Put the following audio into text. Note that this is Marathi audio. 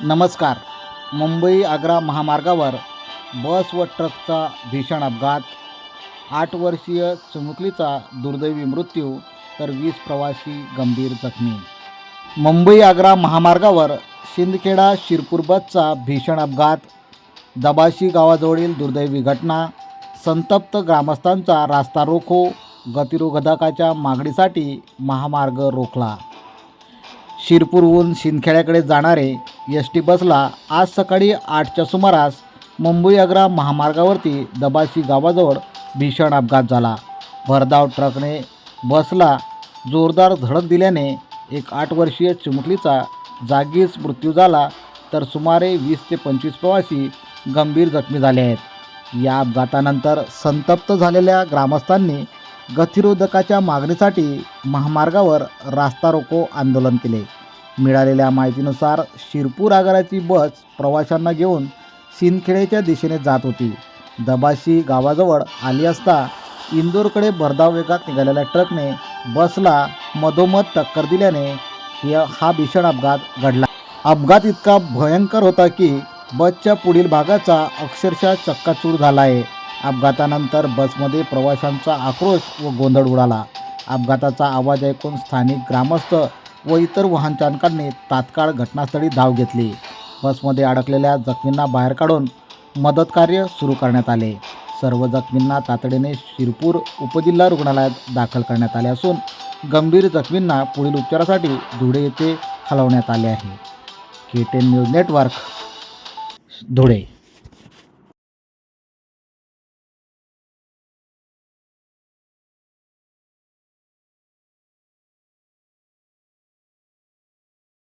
नमस्कार. मुंबई आग्रा महामार्गावर बस व ट्रकचा भीषण अपघात. आठ वर्षीय चिमुकलीचा दुर्दैवी मृत्यू तर वीस प्रवासी गंभीर जखमी. मुंबई आग्रा महामार्गावर शिंदखेडा शिरपूर बसचा भीषण अपघात. दबाशी गावाजवळील दुर्दैवी घटना. संतप्त ग्रामस्थांचा रास्ता रोखो गतिरोधकाच्या मागणीसाठी महामार्ग रोखला. शिरपूरहून शिंदखेड्याकडे जाणारे एस टी बसला आज सकाळी आठच्या सुमारास मुंबई आग्रा महामार्गावरती दबाशी गावाजवळ भीषण अपघात झाला. भरधाव ट्रकने बसला जोरदार धडक दिल्याने एक आठ वर्षीय चिमुकलीचा जागीच मृत्यू झाला तर सुमारे वीस ते पंचवीस प्रवासी गंभीर जखमी झाले आहेत. या अपघातानंतर संतप्त झालेल्या ग्रामस्थांनी गतिरोधकाच्या मागणीसाठी महामार्गावर रास्ता रोको आंदोलन केले. मिळालेल्या माहितीनुसार शिरपूर आगाराची बस प्रवाशांना घेऊन सिंदखेडेच्या दिशेने जात होती. दबाशी गावाजवळ आली असता इंदोरकडे भरधाव वेगात निघालेल्या ट्रकने बसला मधोमध टक्कर दिल्याने हा भीषण अपघात घडला. अपघात इतका भयंकर होता की बसच्या पुढील भागाचा अक्षरशः चक्काचूर झाला आहे अपघातानंतर बसमध्ये प्रवाशांचा आक्रोश व गोंधळ उडाला. अपघाताचा आवाज ऐकून स्थानिक ग्रामस्थ व इतर वाहनचालकांनी तात्काळ घटनास्थळी धाव घेतली. बसमध्ये अडकलेल्या जखमींना बाहेर काढून मदतकार्य सुरू करण्यात आले. सर्व जखमींना तातडीने शिरपूर उपजिल्हा रुग्णालयात दाखल करण्यात आले असून गंभीर जखमींना पुढील उपचारासाठी धुळे येथे हलवण्यात आले आहे. K ten news network Dhule.